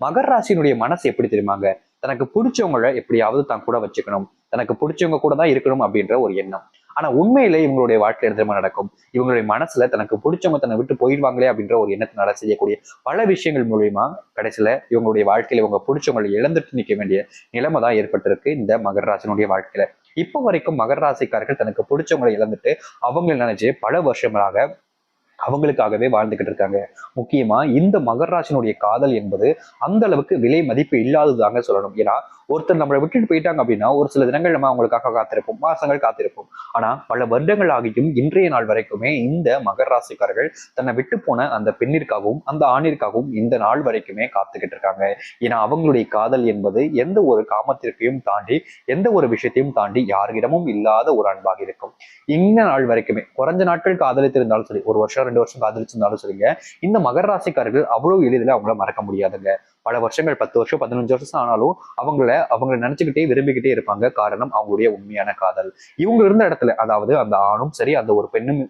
மகர ராசியினுடைய மனசு எப்படி தெரியுமாங்க? தனக்கு பிடிச்சவங்கள எப்படியாவது தான் கூட வச்சுக்கணும். தனக்கு பிடிச்சவங்க கூட தான் இருக்கணும் அப்படின்ற ஒரு எண்ணம். ஆனா உண்மையில இவங்களுடைய வாழ்க்கையில எந்த நடக்கும்? இவங்களுடைய மனசுல தனக்கு பிடிச்சவங்க தன்னை விட்டு போயிடுவாங்களே அப்படின்ற ஒரு எண்ணத்தினால செய்யக்கூடிய பல விஷயங்கள் மூலியமா கடைசியில இவங்களுடைய வாழ்க்கையில இவங்க பிடிச்சவங்களை இழந்துட்டு நிற்க வேண்டிய நிலைமை தான் ஏற்பட்டிருக்கு இந்த மகர ராசினுடைய வாழ்க்கையில. இப்போ வரைக்கும் மகர ராசிக்காரர்கள் தனக்கு பிடிச்சவங்களை இழந்துட்டு அவங்க நினைச்சு பல வருஷங்களாக அவங்களுக்காகவே வாழ்ந்துகிட்டு இருக்காங்க. முக்கியமா இந்த மகராசினுடைய காதல் என்பது அந்த அளவுக்கு விலை மதிப்பு இல்லாததாங்க சொல்லணும். ஏன்னா ஒருத்தர் நம்மளை விட்டுட்டு போயிட்டாங்க அப்படின்னா ஒரு சில தினங்கள் நம்ம அவங்களுக்காக காத்திருப்போம் மாசங்கள் காத்திருப்போம். ஆனா பல வருடங்கள் ஆகியும் இன்றைய நாள் வரைக்குமே இந்த மகர ராசிக்காரர்கள் தன்னை விட்டு போன அந்த பெண்ணிற்காகவும் அந்த ஆணிற்காகவும் இந்த நாள் வரைக்குமே காத்துக்கிட்டு இருக்காங்க. ஏன்னா அவங்களுடைய காதல் என்பது எந்த ஒரு காமத்திற்கையும் தாண்டி எந்த ஒரு விஷயத்தையும் தாண்டி யாரிடமும் இல்லாத ஒரு அன்பாக இருக்கும். இந்த நாள் வரைக்குமே குறைஞ்ச நாட்கள் காதலித்திருந்தாலும் சரி ஒரு வருஷம் ரெண்டு வருஷம் காதலிச்சிருந்தாலும் சரிங்க இந்த மகர ராசிக்காரர்கள் அவ்வளவு எளிதில் அவங்கள மறக்க முடியாதுங்க. பல வருஷங்கள் பத்து வருஷம் பதினஞ்சு வருஷம் ஆனாலும் அவங்கள அவங்கள நினைச்சுக்கிட்டே விரும்பிக்கிட்டே இருப்பாங்க. காரணம் அவங்களுடைய உண்மையான காதல். இவங்க இருந்த இடத்துல அதாவது அந்த ஆணும் சரி அந்த ஒரு பெண்ணும்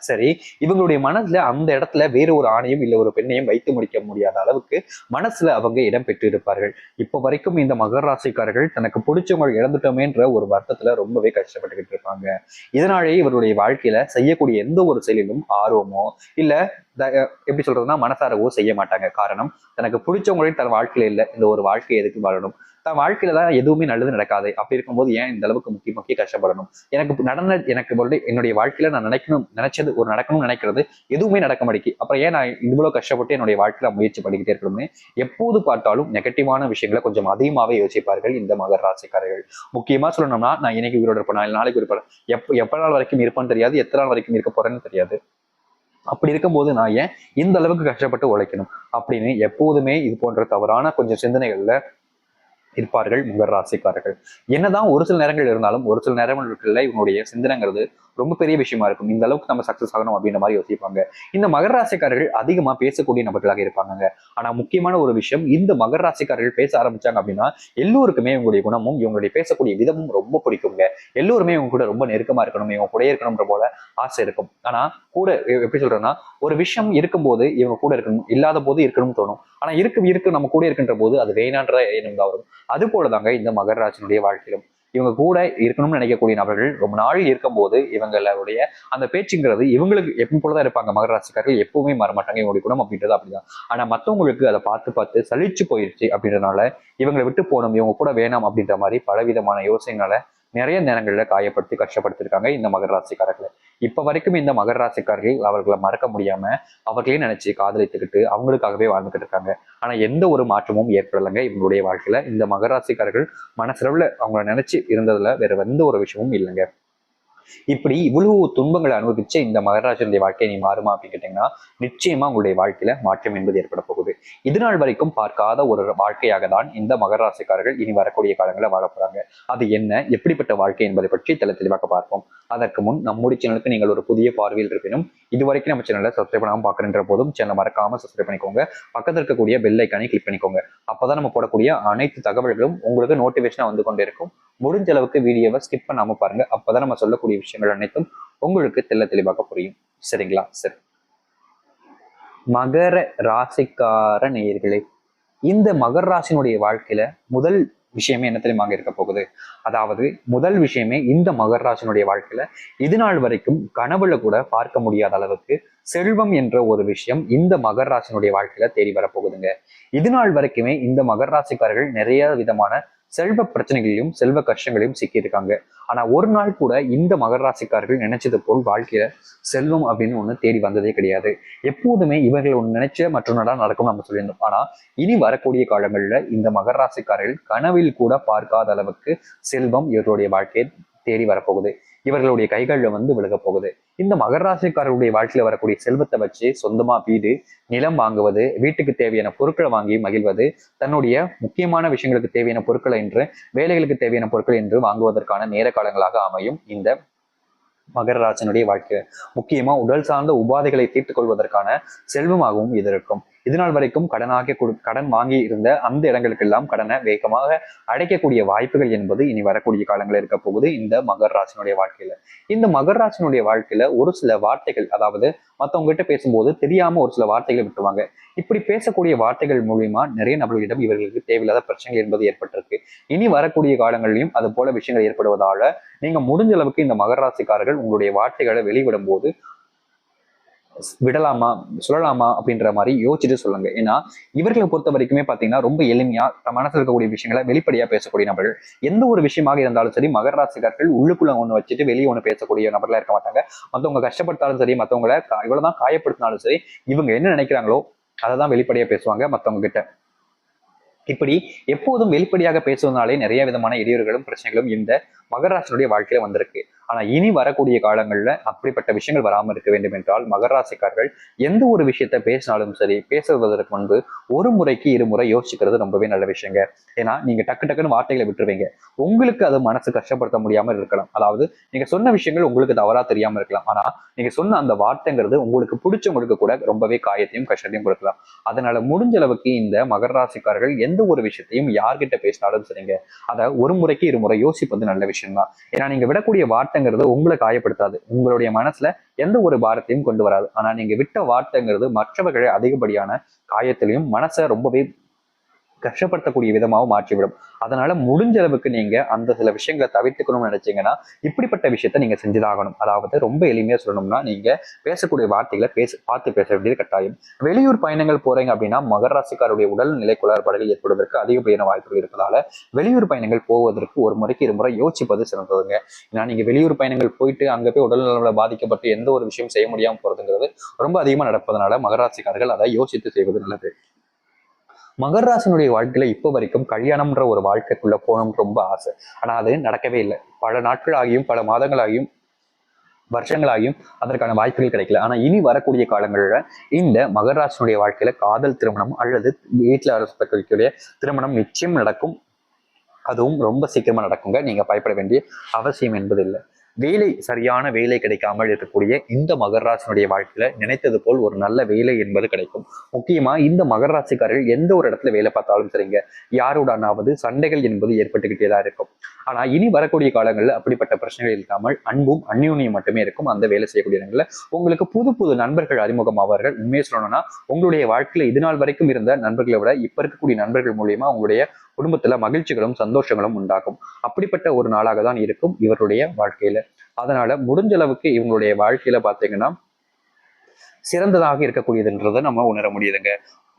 சரி இவங்களுடைய மனசுல அந்த இடத்துல வேற ஒரு ஆணையும் இல்ல ஒரு பெண்ணையும் வைத்து முடிக்க முடியாத அளவுக்கு மனசுல அவங்க இடம் பெற்று இருப்பார்கள் இப்ப வரைக்கும் இந்த மகர ராசிக்காரர்கள் தனக்கு பிடிச்சவங்க இழந்துட்டோமேன்ற ஒரு வருத்தத்துல ரொம்பவே கஷ்டப்பட்டுக்கிட்டு இருப்பாங்க. இதனாலேயே இவருடைய வாழ்க்கையில செய்யக்கூடிய எந்த ஒரு செயலிலும் ஆர்வமோ இல்ல த- எப்படி சொல்றதுன்னா மனசாரவோ செய்ய மாட்டாங்க. காரணம் தனக்கு பிடிச்சவங்களையும் தன் வாழ்க்கையில இல்ல இந்த ஒரு வாழ்க்கை எதுக்கு வாழணும்? தன் வாழ்க்கையில தான் எதுவுமே நல்லது நடக்காது. அப்படி இருக்கும்போது ஏன் இந்த அளவுக்கு முக்கிய முக்கிய கஷ்டப்படணும்? எனக்கு நடந்த எனக்கு என்னுடைய வாழ்க்கையில நான் நினைக்கணும் நினைச்சது ஒரு நடக்கணும்னு நினைக்கிறது எதுவுமே நடக்க மாட்டேங்கி. அப்புறம் ஏன் நான் இவ்வளவு கஷ்டப்பட்டு என்னுடைய வாழ்க்கையில முயற்சி பண்ணிக்கிட்டே இருக்கணும்னு எப்போது பார்த்தாலும் நெகட்டிவான விஷயங்களை கொஞ்சம் அதிகமாவே யோசிப்பார்கள் இந்த மகர ராசிக்காரர்கள். முக்கியமா சொல்லணும்னா நான் இன்னைக்கு உயிரோட இருப்பேன் நாளை நாளைக்கு இருப்பேன். எப்ப எப்ப நாள் வரைக்கும் இருப்பேன்னு தெரியாது எத்தனை நாள் வரைக்கும் இருக்க போறேன்னு தெரியாது. அப்படி இருக்கும்போது நான் ஏன் இந்த அளவுக்கு கஷ்டப்பட்டு உழைக்கணும்? அப்படின்னு எப்போதுமே இது போன்ற தவறான கொஞ்சம் சிந்தனைகள்ல இருப்பார்கள் மகர ராசிக்காரர்கள். என்னதான் ஒரு சில நேரங்கள் இருந்தாலும் ஒரு சில நேரங்களில் இவனுடைய சிந்தனைங்கிறது ரொம்ப பெரிய விஷயமா இருக்கும். இந்த அளவுக்கு நம்ம சக்சஸ் ஆகணும் அப்படின்ற மாதிரி யோசிப்பாங்க. இந்த மகர ராசிக்காரர்கள் அதிகமா பேசக்கூடிய நபர்களாக இருப்பாங்க ஆனா முக்கியமான ஒரு விஷயம் இந்த மகர ராசிக்காரர்கள் பேச ஆரம்பிச்சாங்க அப்படின்னா எல்லோருக்குமே இவங்களுடைய குணமும் இவங்களுடைய பேசக்கூடிய விதமும் ரொம்ப பிடிக்குங்க. எல்லோருமே இவங்க கூட ரொம்ப நெருக்கமா இருக்கணும் இவங்க கூட இருக்கணும்ன்ற போல ஆசை இருக்கும். ஆனா கூட எப்படி சொல்றேன்னா ஒரு விஷயம் இருக்கும்போது இவங்க கூட இருக்கணும் இல்லாத போது இருக்கணும்னு தோணும். ஆனா இருக்கு இருக்கு நம்ம கூட இருக்கின்ற போது அது வேணான்ற எண்ணம் தான் வரும். அது போலதாங்க இந்த மகராஜனுடைய வாழ்க்கையிலும். இவங்க கூட இருக்கணும்னு நினைக்கக்கூடிய நபர்கள் ரொம்ப நாள் இருக்கும்போது இவங்களுடைய அந்த பேச்சுங்கிறது இவங்களுக்கு எப்பவும் போலதான் இருப்பாங்க. மகர ராசிக்காரர்கள் எப்பவுமே மாட்டாங்க இவங்களுடைய குணம் அப்படின்றது அப்படிதான். ஆனா மத்தவங்களுக்கு அதை பார்த்து பார்த்து சலிச்சு போயிருச்சு அப்படின்றதுனால இவங்களை விட்டு போகணும் இவங்க கூட வேணாம் அப்படின்ற மாதிரி பலவிதமான யோசனைகளை நிறைய நேரங்களில் காயப்படுத்தி கஷ்டப்படுத்திருக்காங்க இந்த மகர ராசிக்காரர்களை. இப்ப வரைக்கும் இந்த மகர ராசிக்காரர்கள் அவர்களை மறக்க முடியாம அவர்களே நினைச்சு காதலித்துக்கிட்டு அவங்களுக்காகவே வாழ்ந்துகிட்டு இருக்காங்க. ஆனா எந்த ஒரு மாற்றமும் ஏற்படலைங்க இவங்களுடைய வாழ்க்கையில. இந்த மகர ராசிக்காரர்கள் மனசளவில் அவங்கள நினைச்சு இருந்ததுல வேற எந்த ஒரு விஷயமும் இல்லைங்க. இப்படி இவ்வளவு துன்பங்களை அனுபவிச்ச இந்த மகராஜனுடைய வாழ்க்கையை நீ மாறுமா அப்படின்னு கேட்டீங்கன்னா நிச்சயமா உங்களுடைய வாழ்க்கையில மாற்றம் என்பது ஏற்பட போகுது. இது நாள் வரைக்கும் பார்க்காத ஒரு வாழ்க்கையாக தான் இந்த மகராசிக்காரர்கள் இனி வரக்கூடிய காலங்களில் வாழ போறாங்க. அது என்ன? எப்படிப்பட்ட வாழ்க்கை என்பதை பற்றி தெல தெளிவாக பார்ப்போம். அதற்கு முன் நம்முடைய சேனலுக்கு நீங்கள் ஒரு புதிய பார்வையில் இருப்பினும் இதுவரைக்கும் நம்ம சேனலை சப்ஸ்கிரைப் பண்ணாமல் பார்க்குற போதும் சேனலை மறக்காம சப்ஸ்கிரைப் பண்ணிக்கோங்க. பக்கத்தில் இருக்கக்கூடிய பெல் ஐக்கானை கிளிக் பண்ணிக்கோங்க. அப்பதான் நம்ம போடக்கூடிய அனைத்து தகவல்களும் உங்களுக்கு நோட்டிஃபிகேஷனா வந்து கொண்டே இருக்கும். முடிஞ்ச அளவுக்கு வீடியோவை ஸ்கிப் பண்ணாம பாருங்க. அப்பதான் நம்ம சொல்லக்கூடிய விஷயங்கள் அனைத்தும் உங்களுக்கு தெல்ல தெளிவாக புரியும். சரிங்களா சரி மகர ராசிக்கார நேயர்களே இந்த மகர ராசினுடைய வாழ்க்கையில முதல் விஷயமே என்ன தெரியுமாங்க இருக்க போகுது? அதாவது முதல் விஷயமே இந்த மகர ராசினுடைய வாழ்க்கையில இது நாள் வரைக்கும் கனவுல கூட பார்க்க முடியாத அளவுக்கு செல்வம் என்ற ஒரு விஷயம் இந்த மகர ராசினுடைய வாழ்க்கையில தேடி வரப்போகுதுங்க. இது நாள் வரைக்குமே இந்த மகர ராசிக்காரர்கள் நிறைய விதமான செல்வ பிரச்சனைகளையும் செல்வ கஷ்டங்களையும் சிக்கியிருக்காங்க. ஆனா ஒரு நாள் கூட இந்த மகர ராசிக்காரர்கள் நினைச்சது போல் வாழ்க்கையில செல்வம் அப்படின்னு ஒண்ணு தேடி வந்ததே கிடையாது. எப்போதுமே இவர்கள் ஒன்று நினைச்ச மற்றொன்னா நடக்கும் நம்ம சொல்லியிருந்தோம். ஆனா இனி வரக்கூடிய காலங்கள்ல இந்த மகர ராசிக்காரர்கள் கனவில் கூட பார்க்காத அளவுக்கு செல்வம் இவர்களுடைய வாழ்க்கையை தேடி வரப்போகுது. இவர்களுடைய கைகளில் வந்து விலக போகுது. இந்த மகர ராசிக்காரர்களுடைய வாழ்க்கையில வரக்கூடிய செல்வத்தை வச்சு சொந்தமா வீடு நிலம் வாங்குவது வீட்டுக்கு தேவையான பொருட்களை வாங்கி மகிழ்வது தன்னுடைய முக்கியமான விஷயங்களுக்கு தேவையான பொருட்களை என்று வேலைகளுக்கு தேவையான பொருட்கள் என்று வாங்குவதற்கான நேர காலங்களாக அமையும் இந்த மகரராஜனுடைய வாழ்க்கை. முக்கியமா உடல் சார்ந்த உபாதைகளை தீர்த்து கொள்வதற்கான செல்வமாகவும் இது இருக்கும். இதுநாள் வரைக்கும் கடனாக கொடு கடன் வாங்கி இருந்த அந்த இடங்களுக்கெல்லாம் கடனை வேகமாக அடைக்கக்கூடிய வாய்ப்புகள் என்பது இனி வரக்கூடிய காலங்களில் இருக்க போகுது இந்த மகர் ராசினுடைய வாழ்க்கையில. இந்த மகர் ராசினுடைய வாழ்க்கையில ஒரு சில வார்த்தைகள் அதாவது மற்றவங்ககிட்ட பேசும்போது தெரியாம ஒரு சில வார்த்தைகளை விட்டுருவாங்க. இப்படி பேசக்கூடிய வார்த்தைகள் மூலியமா நிறைய நபர்களிடம் இவர்களுக்கு தேவையில்லாத பிரச்சனைகள் என்பது ஏற்பட்டிருக்கு. இனி வரக்கூடிய காலங்களிலும் அது போல விஷயங்கள் ஏற்படுவதால நீங்க முடிஞ்ச அளவுக்கு இந்த மகராசிக்காரர்கள் உங்களுடைய வார்த்தைகளை வெளிவிடும் போது விடலாமா சொல்லலாமா அப்படின்ற மாதிரி யோசிச்சுட்டு சொல்லுங்க. ஏன்னா இவர்களை பொறுத்த வரைக்குமே பாத்தீங்கன்னா ரொம்ப எளிமையா தம் மனசுல இருக்கக்கூடிய விஷயங்களை வெளிப்படையா பேசக்கூடிய நபர்கள் எந்த ஒரு விஷயமாக இருந்தாலும் சரி மகர ராசிக்காரர்கள் உள்ளுக்குள்ள ஒண்ணு வச்சுட்டு வெளியே ஒண்ணு பேசக்கூடிய நபர்களா இருக்க மாட்டாங்க. மத்தவங்க கஷ்டப்படுத்தாலும் சரி மத்தவங்கள இவ்வளவுதான் காயப்படுத்தினாலும் சரி இவங்க என்ன நினைக்கிறாங்களோ அதை தான் வெளிப்படையா பேசுவாங்க மத்தவங்க கிட்ட. இப்படி எப்போதும் வெளிப்படையாக பேசுவதனாலே நிறைய விதமான இடையூறுகளும் பிரச்சனைகளும் இந்த மகராசனுடைய வாழ்க்கையில வந்திருக்கு. ஆனா இனி வரக்கூடிய காலங்கள்ல அப்படிப்பட்ட விஷயங்கள் வராமல் இருக்க வேண்டும் என்றால் மகராசிக்காரர்கள் எந்த ஒரு விஷயத்த பேசினாலும் சரி பேசுவதற்கு முன்பு ஒரு முறைக்கு இருமுறை யோசிக்கிறது ரொம்பவே நல்ல விஷயங்க. ஏன்னா நீங்க டக்கு டக்குன்னு வார்த்தைகளை விட்டுருவீங்க. உங்களுக்கு அது மனசு கஷ்டப்படுத்த முடியாம இருக்கலாம். அதாவது நீங்க சொன்ன விஷயங்கள் உங்களுக்கு தவறா தெரியாம இருக்கலாம். ஆனா நீங்க சொன்ன அந்த வார்த்தைங்கிறது உங்களுக்கு பிடிச்சவங்களுக்கு கூட ரொம்பவே காயத்தையும் கஷ்டத்தையும் கொடுக்கலாம். அதனால முடிஞ்ச அளவுக்கு இந்த மகர ராசிக்காரர்கள் எந்த ஒரு விஷயத்தையும் யார்கிட்ட பேசினாலும் சரிங்க. அதை ஒரு முறைக்கு இருமுறை யோசிப்பது நல்ல விஷயம் தான் ஏன்னா நீங்க விடக்கூடிய வார்த்தை வார்த்தைங்கிறது உங்களை காயப்படுத்தாது. உங்களுடைய மனசுல எந்த ஒரு பாரத்தையும் கொண்டு வராது. ஆனா நீங்க விட்ட வார்த்தைங்கிறது மற்றவர்களை அதிகப்படியான காயத்திலையும் மனசை ரொம்பவே கஷ்டப்படுத்தக்கூடிய விதமாகவும் மாற்றிவிடும். அதனால முடிஞ்ச அளவுக்கு நீங்க அந்த சில விஷயங்களை தவிர்த்துக்கணும்னு நினைச்சீங்கன்னா இப்படிப்பட்ட விஷயத்த நீங்க செஞ்சுதாகணும். அதாவது ரொம்ப எளிமையா சொல்லணும்னா நீங்க பேசக்கூடிய வார்த்தைகளை பேச பார்த்து பேச வேண்டியது கட்டாயம். வெளியூர் பயணங்கள் போறீங்க அப்படின்னா மகர ராசிக்காருடைய உடல் நிலை குளறுபாடுகள் ஏற்படுவதற்கு அதிகப்படியான வாய்ப்புகள் இருப்பதால வெளியூர் பயணங்கள் போவதற்கு ஒரு முறைக்கு இருமுறை யோசிப்பது சிறந்ததுங்க. ஏன்னா நீங்க வெளியூர் பயணங்கள் போயிட்டு அங்க போய் உடல்நல பாதிக்கப்பட்டு எந்த ஒரு விஷயம் செய்ய முடியாம போறதுங்கிறது ரொம்ப அதிகமா நடப்பதனால மகராசிக்காரர்கள் அதை யோசித்து செய்வது நல்லது. மகராசனுடைய வாழ்க்கையில இப்போ வரைக்கும் கல்யாணம்ன்ற ஒரு வாழ்க்கைக்குள்ள போகணும்னு ரொம்ப ஆசை. ஆனா அது நடக்கவே இல்லை. பல நாட்கள் ஆகியும் பல மாதங்களாகியும் வருஷங்களாகியும் அதற்கான வாய்ப்புகள் கிடைக்கல. ஆனா இனி வரக்கூடிய காலங்களில் இந்த மகராசனுடைய வாழ்க்கையில காதல் திருமணம் அல்லது வீட்டில் அரசக்கூடிய திருமணம் நிச்சயம் நடக்கும். அதுவும் ரொம்ப சீக்கிரமா நடக்குங்க. நீங்க பயப்பட வேண்டிய அவசியம் என்பது இல்லை வேலை சரியான வேலை கிடைக்காமல் இருக்கக்கூடிய இந்த மகராசனுடைய வாழ்க்கையில நினைத்தது போல் ஒரு நல்ல வேலை என்பது கிடைக்கும். முக்கியமா இந்த மகராசிக்காரர்கள் எந்த ஒரு இடத்துல வேலை பார்த்தாலும் சரிங்க. யாருடனாவது சண்டைகள் என்பது ஏற்பட்டுக்கிட்டே தான் இருக்கும். ஆனா இனி வரக்கூடிய காலங்களில் அப்படிப்பட்ட பிரச்சனைகள் இல்லாமல் அன்பும் அந்யூன்யம் மட்டுமே இருக்கும். அந்த வேலை செய்யக்கூடிய இடங்களில் உங்களுக்கு புது புது நண்பர்கள் அறிமுகமாவார்கள். உண்மையை சொல்லணும்னா உங்களுடைய வாழ்க்கையில இது நாள் வரைக்கும் இருந்த நண்பர்களை விட இப்ப இருக்கக்கூடிய நண்பர்கள் மூலியமா உங்களுடைய குடும்பத்துல மகிழ்ச்சிகளும் சந்தோஷங்களும் உண்டாகும். அப்படிப்பட்ட ஒரு நாளாக தான் இருக்கும் இவருடைய வாழ்க்கையில. அதனால முடிஞ்ச அளவுக்கு இவங்களுடைய வாழ்க்கையில பாத்தீங்கன்னா சிறந்ததாக இருக்கக்கூடியதுன்றதை நம்ம உணர முடியுதுங்க.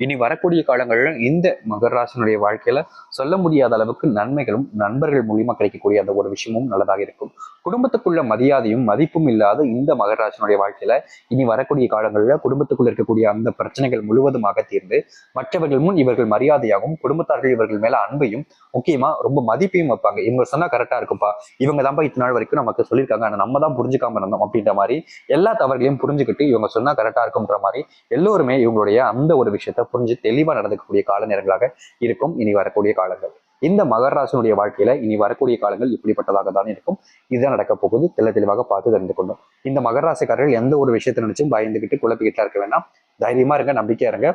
இனி வரக்கூடிய காலங்களில் இந்த மகராசனுடைய வாழ்க்கையில சொல்ல முடியாத அளவுக்கு நன்மைகளும் நண்பர்கள் மூலியமா கிடைக்கக்கூடிய அந்த ஒரு விஷயமும் நல்லதாக இருக்கும். குடும்பத்துக்குள்ள மரியாதையும் மதிப்பும் இல்லாத இந்த மகராசனுடைய வாழ்க்கையில இனி வரக்கூடிய காலங்களில் குடும்பத்துக்குள்ள இருக்கக்கூடிய அந்த பிரச்சனைகள் முழுவதுமாக தீர்ந்து மற்றவர்கள் முன் இவர்கள் மரியாதையாகவும் குடும்பத்தார்கள் இவர்கள் மேல அன்பையும் முக்கியமா ரொம்ப மதிப்பையும் வைப்பாங்க. இவங்க சொன்னா கரெக்டா இருக்கும்பா இவங்க தான்ப்பா இத்தனை நாள் வரைக்கும் நமக்கு சொல்லியிருக்காங்க. ஆனா நம்ம தான் புரிஞ்சுக்காம இருந்தோம் அப்படின்ற மாதிரி எல்லா தவறுகளையும் புரிஞ்சுக்கிட்டு இவங்க சொன்னா கரெக்டா இருக்கும்ன்ற மாதிரி எல்லோருமே இவங்களுடைய அந்த ஒரு விஷயத்த புரிஞ்சு தெளிவா நடந்துக்கக்கூடிய கால நேரங்களாக இருக்கும். இனி வரக்கூடிய காலங்கள். இந்த மகர ராசினுடைய வாழ்க்கையில இனி வரக்கூடிய காலங்கள் இப்படிப்பட்டதாக தான் இருக்கும். இதுதான் நடக்க போகுது. தெள்ள தெளிவாக பார்த்து தெரிந்து கொண்டோம் இந்த மகர ராசிக்காரர்கள் எந்த ஒரு விஷயத்தை நினைச்சும் பயந்துகிட்டு குழப்பிக்கிட்டா இருக்க வேண்டாம். தைரியமா இருங்க நம்பிக்கையா இருங்க.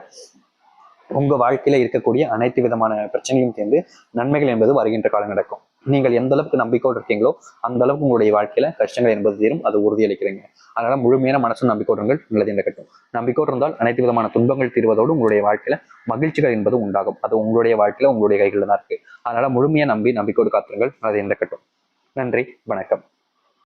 உங்க வாழ்க்கையில இருக்கக்கூடிய அனைத்து விதமான பிரச்சனையும் சேர்ந்து நன்மைகள் என்பது வருகின்ற காலம் நடக்கும். நீங்கள் எந்த அளவுக்கு நம்பிக்கையோடு இருக்கீங்களோ அந்த அளவுக்கு உங்களுடைய வாழ்க்கையில கஷ்டங்கள் என்பது தீரும் அது உறுதியளிக்கிறீங்க. அதனால முழுமையான மனசும் நம்பிக்கோடுங்கள் நல்லது நடக்கட்டும் நம்பிக்கோடு இருந்தால் அனைத்து விதமான துன்பங்கள் தீர்வதோடு உங்களுடைய வாழ்க்கையில மகிழ்ச்சிகள் என்பது உண்டாகும். அது உங்களுடைய வாழ்க்கையில உங்களுடைய கைகளில் தான் இருக்கு. அதனால முழுமையா நம்பி நம்பிக்கையோடு காத்துருங்கள் நல்லது கட்டும் நன்றி வணக்கம்.